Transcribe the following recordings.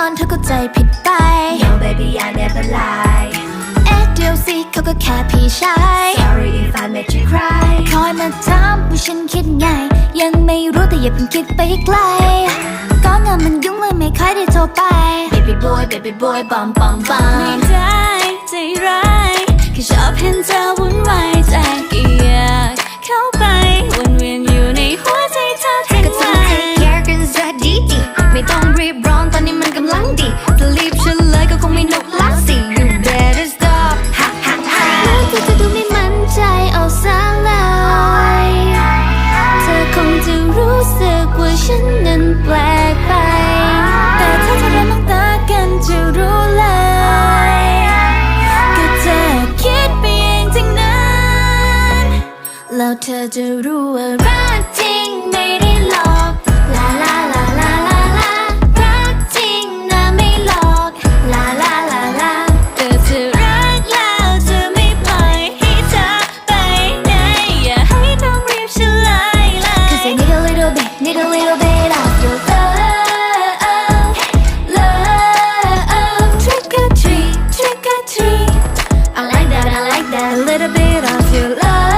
อนเธอก็ใจผิดไป No baby I never lie เอ๊ะเดี๋ยวสิเขาก็แค่พี่ชาย Sorry if I made you cry คอยมาถามว่าฉันคิดไง ยังไม่รู้แต่อย่าเพิ่งคิดไปไกล ก็งานมันยุ่งเลยไม่ค่อยได้โทรไป Baby boy baby boy bum bum ไม่ bum ได้ใจร้ายแค่ชอบเห็นเธอวุ่นวาย ธอจะรู้ว่ารักจริงไม่ได้หลอกลาลาลาลาลาลารักจริงนะไม่หลอกลาลาลาลาแต่เธอรักแล้วจะไม่ปล่อยให้เธอไปไหนอย่าให้ต้องรีบเฉลยเลย Cause I need a little bit need a little bit of your love love trick or treat trick or treat I like that I like that a little bit of your love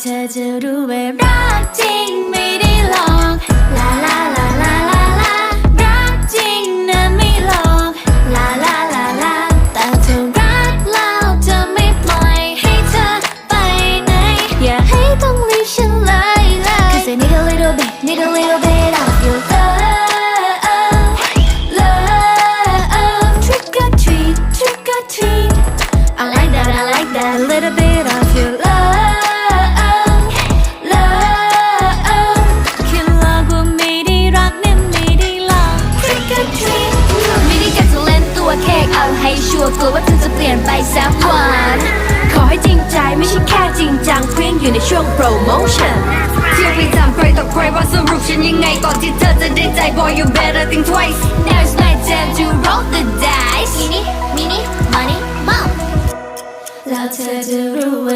เธอจะรู้ว่ารักจริงไม่ได้หลอกลาลาลาลาลาลารักจริงนะไม่หลอกลาลาลาลาแต่เธอรักแล้วจะไม่ปล่อยให้เธอไปไหนอย่าให้ต้องรีบเลยเลย Cause I need a little bit need a little ชัวร์กลัวว่าเธอจะเปลี่ยนไปสักวันขอให้จริงใจไม่ใช่แค่จริงจังเพียงอยู่ในช่วงโปรโมชั่นเที่ยวไปจำใครต่อใครว่าสรุปฉันยังไงก่อนที่เธอจะได้ใจ boy you better think twice now it's my time to roll the dice mini mini money mom แล้วเธอจะรู้ว่า